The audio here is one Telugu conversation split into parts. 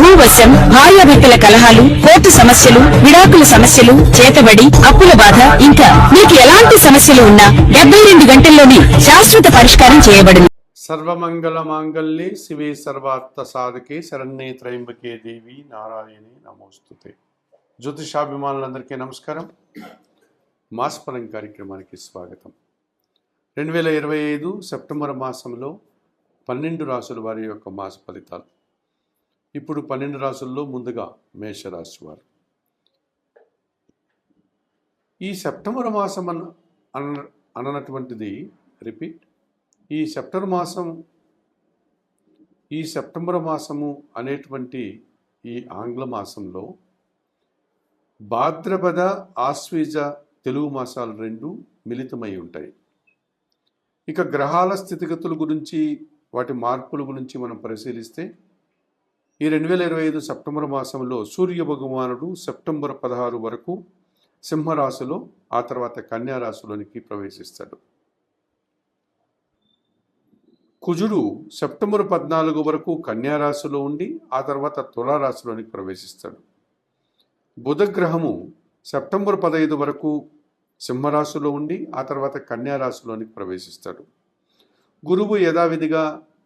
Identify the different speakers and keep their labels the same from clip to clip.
Speaker 1: భూవశం భార్యాభర్తల కలహాలు కోర్టు సమస్యలు విడాకుల సమస్యలు చేతబడి అప్పుల బాధ ఇంకా మీకు ఎలాంటి సమస్యలు ఉన్నా డెబ్బై రెండు గంటల్లోనే శాశ్వత పరిష్కారం చేయబడింది.
Speaker 2: సర్వమంగళ మాంగళ్యే శివే సర్వార్థ సాధకే శరణ్యే త్రయంబకే దేవి నారాయణి నమోస్తుతే. జ్యోతిషాభిమానులందరికీ నమస్కారం. మాసఫలం కార్యక్రమానికి స్వాగతం. రెండు వేల ఇరవై ఐదు సెప్టెంబర్ మాసంలో పన్నెండు రాసుల వారి యొక్క మాస ఫలితాలు. ఇప్పుడు పన్నెండు రాసుల్లో ముందుగా మేషరాశి వారు. ఈ సెప్టెంబర్ మాసం అన్న అన అన్నటువంటిది రిపీట్. ఈ సెప్టెంబర్ మాసం ఈ సెప్టెంబర్ మాసము అనేటువంటి ఈ ఆంగ్ల మాసంలో భాద్రపద ఆశ్వీజ తెలుగు మాసాలు రెండు మిళితమై ఉంటాయి. ఇక గ్రహాల స్థితిగతుల గురించి వాటి మార్పుల గురించి మనం పరిశీలిస్తే ఈ రెండు వేల ఇరవై ఐదు సెప్టెంబర్ మాసంలో సూర్య భగవానుడు సెప్టెంబర్ పదహారు వరకు సింహరాశిలో ఆ తర్వాత కన్యారాశిలోనికి ప్రవేశిస్తాడు. కుజుడు సెప్టెంబర్ పద్నాలుగు వరకు కన్యారాశిలో ఉండి ఆ తర్వాత తులారాశిలోనికి ప్రవేశిస్తాడు. బుధగ్రహము సెప్టెంబర్ పదహైదు వరకు సింహరాశిలో ఉండి ఆ తర్వాత కన్యారాశిలోనికి ప్రవేశిస్తాడు. గురువు యథావిధిగా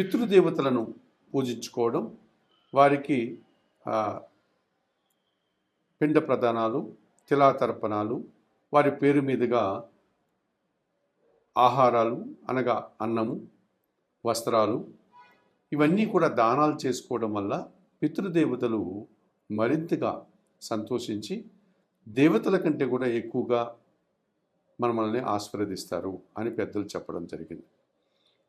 Speaker 2: పితృదేవతలను పూజించుకోవడం వారికి పిండ ప్రదానాలు తిలాతర్పణాలు వారి పేరు మీదుగా ఆహారాలు అనగా అన్నము వస్త్రాలు ఇవన్నీ కూడా దానాలు చేసుకోవడం వల్ల పితృదేవతలు మరింతగా సంతోషించి దేవతల కంటే కూడా ఎక్కువగా మనల్ని ఆశీర్వదిస్తారు అని పెద్దలు చెప్పడం జరిగింది.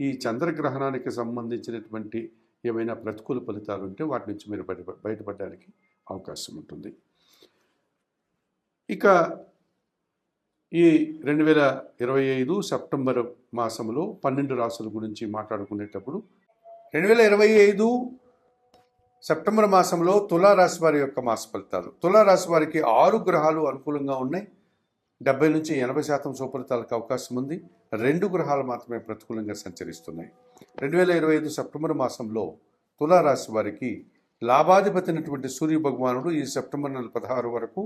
Speaker 2: ఈ చంద్రగ్రహణానికి సంబంధించినటువంటి ఏమైనా ప్రతికూల ఫలితాలు ఉంటే వాటి నుంచి మీరు బయట బయటపడడానికి అవకాశం ఉంటుంది. ఇక ఈ రెండు వేల ఇరవై ఐదు సెప్టెంబర్ మాసంలో పన్నెండు రాసుల గురించి మాట్లాడుకునేటప్పుడు రెండు వేల ఇరవై ఐదు సెప్టెంబర్ మాసంలో తులారాశి వారి యొక్క మాస ఫలితాలు. తులారాశి వారికి ఆరు గ్రహాలు అనుకూలంగా ఉన్నాయి. డెబ్బై నుంచి ఎనభై శాతం సుఫలితాలకు అవకాశం ఉంది. రెండు గ్రహాలు మాత్రమే ప్రతికూలంగా సంచరిస్తున్నాయి. రెండు వేల ఇరవై ఐదు సెప్టెంబర్ మాసంలో తులారాశి వారికి లాభాధిపతి అయినటువంటి సూర్య భగవానుడు ఈ సెప్టెంబర్ నెల పదహారు వరకు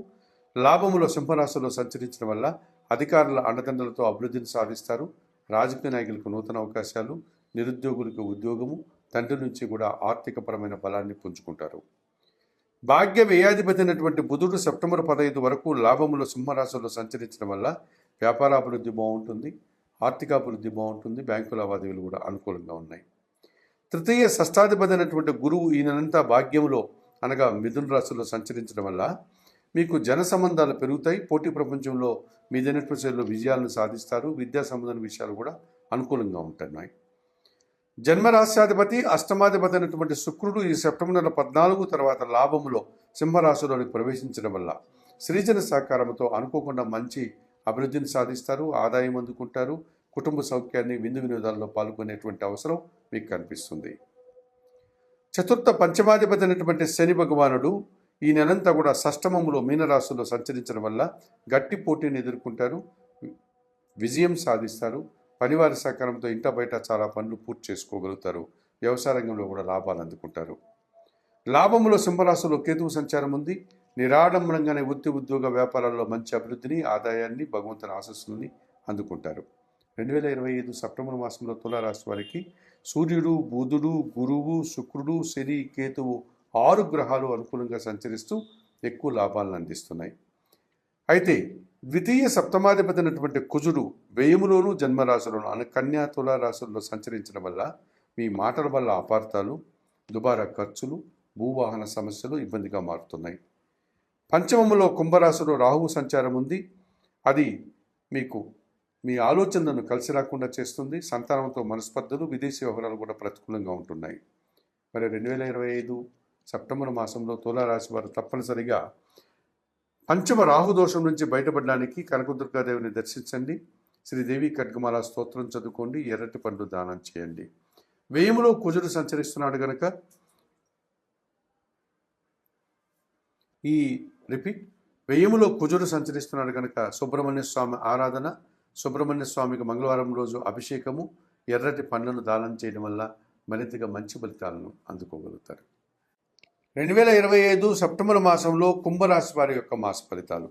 Speaker 2: లాభములో సింహరాశిలో సంచరించడం వల్ల అధికారుల అండదండలతో అభివృద్ధిని సాధిస్తారు. రాజకీయ నాయకులకు నూతన అవకాశాలు నిరుద్యోగులకు ఉద్యోగము తండ్రి నుంచి కూడా ఆర్థికపరమైన బలాన్ని పుంజుకుంటారు. భాగ్య వ్యయాధిపతి అయినటువంటి బుధుడు సెప్టెంబర్ పదహైదు వరకు లాభములో సింహరాశిలో సంచరించడం వల్ల వ్యాపారాభివృద్ధి బాగుంటుంది ఆర్థికాభివృద్ధి బాగుంటుంది బ్యాంకు లావాదేవీలు కూడా అనుకూలంగా ఉన్నాయి. తృతీయ షష్టాధిపతి అయినటువంటి గురువు ఈ నెలంతా భాగ్యంలో అనగా మిథున రాశిలో సంచరించడం వల్ల మీకు జన సంబంధాలు పెరుగుతాయి పోటీ ప్రపంచంలో మీదైనటువంటి శైలిలో విజయాలను సాధిస్తారు విద్యా సంబంధమైన విషయాలు కూడా అనుకూలంగా ఉంటున్నాయి జన్మరాశ్యాధిపతి అష్టమాధిపతి అయినటువంటి శుక్రుడు ఈ సెప్టెంబర్ నెల పద్నాలుగు తర్వాత లాభములో సింహరాశిలోనికి ప్రవేశించడం వల్ల సృజన సహకారంతో అనుకోకుండా మంచి అభివృద్ధిని సాధిస్తారు ఆదాయం అందుకుంటారు కుటుంబ సౌఖ్యాన్ని విందు వినోదాల్లో పాల్గొనేటువంటి అవసరం మీకు కనిపిస్తుంది. చతుర్థ పంచమాధిపతి అయినటువంటి శని భగవానుడు ఈ నెలంతా కూడా సష్టమములో మీనరాశిలో సంచరించడం వల్ల గట్టి పోటీని ఎదుర్కొంటారు విజయం సాధిస్తారు పనివారి సహకారంతో ఇంట బయట చాలా పనులు పూర్తి చేసుకోగలుగుతారు. వ్యవసాయ రంగంలో కూడా లాభాలు అందుకుంటారు. లాభంలో సింహరాశిలో కేతువు సంచారం ఉంది. నిరాడంబరంగానే వృత్తి ఉద్యోగ వ్యాపారాల్లో మంచి అభివృద్ధిని ఆదాయాన్ని భగవంతుని ఆశస్సులని అందుకుంటారు. రెండు వేల ఇరవై ఐదు సెప్టెంబర్ మాసంలో తులారాశి వారికి సూర్యుడు బుధుడు గురువు శుక్రుడు శని కేతువు ఆరు గ్రహాలు అనుకూలంగా సంచరిస్తూ ఎక్కువ లాభాలను అందిస్తున్నాయి. అయితే ద్వితీయ సప్తమాధిపతినటువంటి కుజుడు వ్యయములోను జన్మరాశులను అనకన్యా తులారాశుల్లో రాశుల్లో సంచరించడం వల్ల మీ మాటల వల్ల అపార్థాలు దుబారా ఖర్చులు భూవాహన సమస్యలు ఇబ్బందిగా మారుతున్నాయి. పంచమములో కుంభరాశిలో రాహువు సంచారం ఉంది. అది మీకు మీ ఆలోచనలను కలిసి రాకుండా చేస్తుంది. సంతానంతో మనస్పర్ధలు విదేశీ వ్యవహారాలు కూడా ప్రతికూలంగా ఉంటున్నాయి. మరి రెండు వేల ఇరవై ఐదు సెప్టెంబర్ మాసంలో తులారాశి వారు తప్పనిసరిగా పంచమ రాహుదోషం నుంచి బయటపడడానికి కనకదుర్గాదేవిని దర్శించండి. శ్రీదేవి ఖడ్గమాల స్తోత్రం చదువుకోండి. ఎర్రటి పండు దానం చేయండి. వేయములో కుజుడు సంచరిస్తున్నాడు గనక. ఈ రిపీట్. వేయములో కుజుడు సంచరిస్తున్నాడు కనుక సుబ్రహ్మణ్య స్వామి ఆరాధన సుబ్రహ్మణ్య స్వామికి మంగళవారం రోజు అభిషేకము ఎర్రటి పండ్లను దానం చేయడం వల్ల మరింతగా మంచి ఫలితాలను అందుకోగలుగుతారు. రెండు వేల ఇరవై ఐదు సెప్టెంబర్ మాసంలో కుంభరాశి వారి యొక్క మాస ఫలితాలు.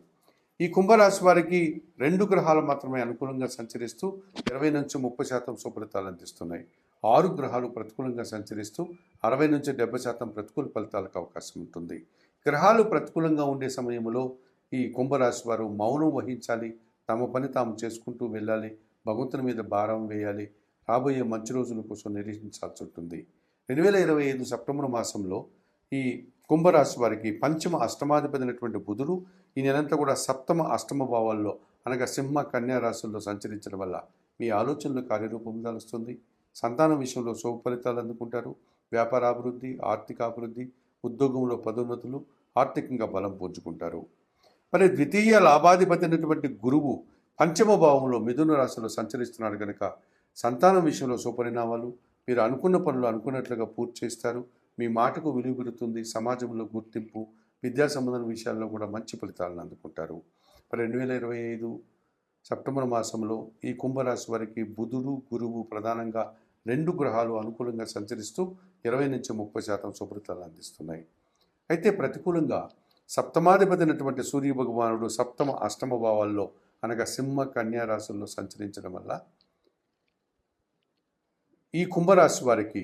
Speaker 2: ఈ కుంభరాశి వారికి రెండు గ్రహాలు మాత్రమే అనుకూలంగా సంచరిస్తూ ఇరవై నుంచి ముప్పై శాతం సుఫలితాలు అందిస్తున్నాయి. ఆరు గ్రహాలు ప్రతికూలంగా సంచరిస్తూ అరవై నుంచి డెబ్బై శాతం ప్రతికూల ఫలితాలకు అవకాశం ఉంటుంది. గ్రహాలు ప్రతికూలంగా ఉండే సమయంలో ఈ కుంభరాశి వారు మౌనం వహించాలి తమ పని తాము చేసుకుంటూ వెళ్ళాలి భగవంతుని మీద భారం వేయాలి రాబోయే మంచి రోజుల కోసం నిరీక్షించాల్సి ఉంటుంది. రెండు వేల ఇరవై ఐదు సెప్టెంబర్ మాసంలో ఈ కుంభరాశి వారికి పంచమ అష్టమాధిపతినటువంటి బుధుడు ఈ నెలంతా కూడా సప్తమ అష్టమ భావాల్లో అనగా సింహ కన్యా రాశుల్లో సంచరించడం వల్ల మీ ఆలోచనలు కార్యరూపం దాలుస్తుంది సంతానం విషయంలో శుభ ఫలితాలు అందుకుంటారు. వ్యాపారాభివృద్ధి ఆర్థికాభివృద్ధి ఉద్యోగంలో పదోన్నతులు ఆర్థికంగా బలం పుంజుకుంటారు. మరి ద్వితీయ లాభాధిపతి అయినటువంటి గురువు పంచమ భావంలో మిథున రాశిలో సంచరిస్తున్నాడు కనుక సంతానం విషయంలో సుపరిణామాలు మీరు అనుకున్న పనులు అనుకున్నట్లుగా పూర్తి చేస్తారు. మీ మాటకు విలువ పెరుగుతుంది సమాజంలో గుర్తింపు విద్యా సంబంధం విషయాల్లో కూడా మంచి ఫలితాలను అందుకుంటారు. మరి రెండు వేల ఇరవై ఐదు సెప్టెంబర్ మాసంలో ఈ కుంభరాశి వారికి బుధుడు గురువు ప్రధానంగా రెండు గ్రహాలు అనుకూలంగా సంచరిస్తూ ఇరవై నుంచి ముప్పై శాతం శుభ్రతలు అందిస్తున్నాయి. అయితే ప్రతికూలంగా సప్తమాధిపతినటువంటి సూర్య భగవానుడు సప్తమ అష్టమ భావాల్లో అనగా సింహ కన్యా రాశుల్లో సంచరించడం వల్ల ఈ కుంభరాశి వారికి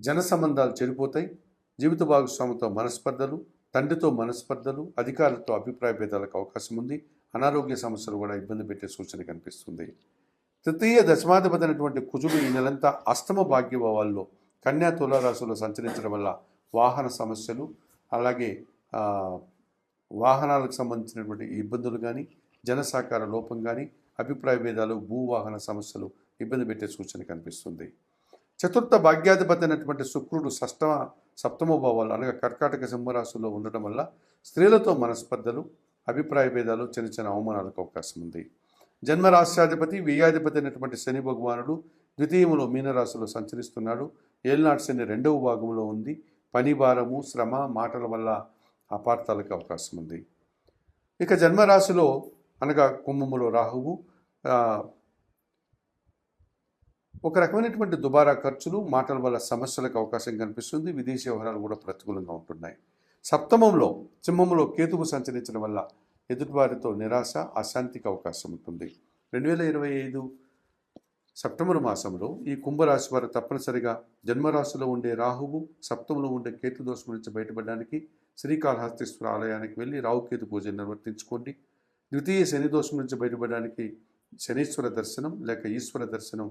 Speaker 2: జన సంబంధాలు చెడిపోతాయి. జీవిత భాగస్వామితో మనస్పర్ధలు తండ్రితో మనస్పర్ధలు అధికారులతో అభిప్రాయ భేదాలకు అవకాశం ఉంది. అనారోగ్య సమస్యలు కూడా ఇబ్బంది పెట్టే సూచన కనిపిస్తుంది. తృతీయ దశమాధిపతి కుజుడు ఈ నెలంతా అష్టమ భాగ్యభావాల్లో కన్యా తులారాశిలో సంచరించడం వల్ల వాహన సమస్యలు అలాగే వాహనాలకు సంబంధించినటువంటి ఇబ్బందులు కానీ జనసాకార లోపం కానీ అభిప్రాయ భేదాలు భూవాహన సమస్యలు ఇబ్బంది పెట్టే సూచన కనిపిస్తుంది. చతుర్థ భాగ్యాధిపతి అయినటువంటి శుక్రుడు షష్టమ సప్తమ భావాలు అనగా కర్కాటక సింహరాశిలో ఉండటం వల్ల స్త్రీలతో మనస్పర్ధలు అభిప్రాయ భేదాలు చిన్న చిన్న అవమానాలకు అవకాశం ఉంది. జన్మరాశ్యాధిపతి వ్యయాధిపతి అయినటువంటి శని భగవానుడు ద్వితీయములో మీనరాశిలో సంచరిస్తున్నాడు. ఏలినాటి శని రెండవ భాగంలో ఉంది. పని భారము శ్రమ మాటల వల్ల అపార్థాలకు అవకాశం ఉంది. ఇక జన్మరాశిలో అనగా కుంభములో రాహువు ఒక రకమైనటువంటి దుబారా ఖర్చులు మాటల వల్ల సమస్యలకు అవకాశం కనిపిస్తుంది. విదేశీ వ్యవహారాలు కూడా ప్రతికూలంగా ఉంటున్నాయి. సప్తమంలో సింహంలో కేతువు సంచరించడం వల్ల ఎదుటివారితో నిరాశ అశాంతికి అవకాశం ఉంటుంది. రెండు వేల ఇరవై ఐదు సెప్టెంబర్ మాసంలో ఈ కుంభరాశి వారు తప్పనిసరిగా జన్మరాశిలో ఉండే రాహువు సప్తంలో ఉండే కేతు దోషం నుంచి బయటపడడానికి శ్రీకాళహస్తీశ్వర ఆలయానికి వెళ్ళి రాహుకేతు పూజ నిర్వర్తించుకోండి. ద్వితీయ శని దోషం నుంచి బయటపడడానికి శనీశ్వర దర్శనం లేక ఈశ్వర దర్శనం